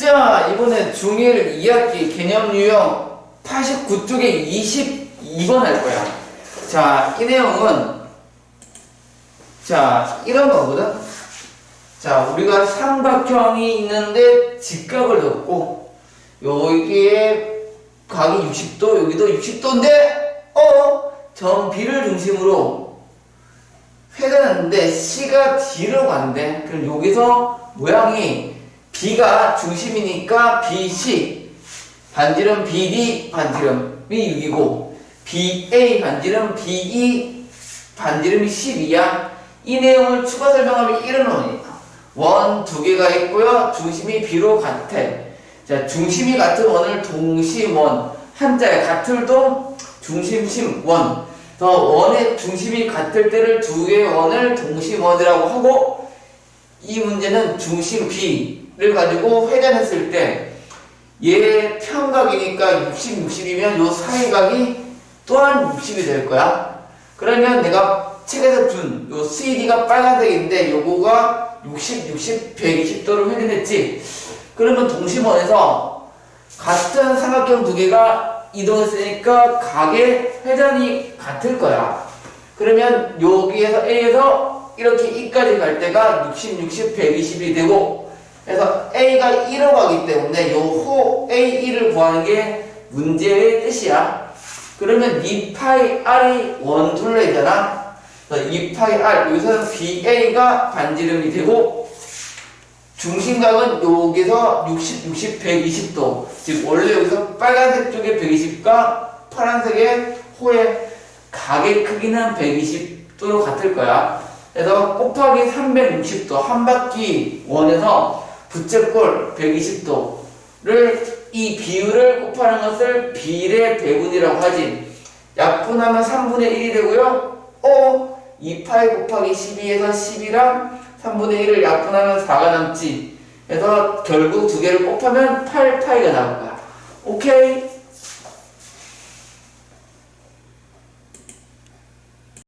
자, 이번에 중1 2학기 개념 유형 89쪽에 22번 할 거야. 자, 이 내용은 자, 이런 거거든. 자, 우리가 삼각형이 있는데 직각을 넣고 여기에 각이 60도, 여기도 60도인데 어, 점 B를 중심으로 회전했는데 C가 D로 간대. 그럼 여기서 모양이 B가 중심이니까 BC 반지름 BD 반지름이 6이고 BA 반지름 BE 반지름이 12야. 이 내용을 추가 설명하면 이런 원이야. 원두 개가 있고요. 중심이 B로 같아. 자, 중심이 같은 원을 동심원. 한자에 같을도 중심심 원. 더 원의 중심이 같을 때를 두 개의 원을 동심원이라고 하고 이 문제는 중심 B 를 가지고 회전했을 때 얘 평각이니까 60, 60이면 요 사이각이 또한 60이 될 거야. 그러면 내가 책에서 준 요 CD가 빨간색인데 요거가 60, 60, 120도를 회전했지. 그러면 동심원에서 같은 삼각형 두 개가 이동했으니까 각의 회전이 같을 거야. 그러면 여기에서 A에서 이렇게 E까지 갈 때가 60, 60, 120이 되고 그래서 A가 1로 가기 때문에 요호 A1을 구하는 게 문제의 뜻이야. 그러면 2파이 R이 원둘레잖아. 2파이 R 여기서는 BA가 반지름이 되고 중심각은 여기서 60, 60, 120도. 즉 원래 여기서 빨간색 쪽에 120과 파란색의 호의 각의 크기는 120도로 같을 거야. 그래서 곱하기 360도 한 바퀴 원에서 부채꼴 120도를 이 비율을 곱하는 것을 비례 배분이라고 하지. 약분하면 3분의 1이 되고요. 어, 2파이 곱하기 12에서 10이랑 3분의 1을 약분하면 4가 남지. 그래서 결국 두 개를 곱하면 8파이가 나올 거야. 오케이?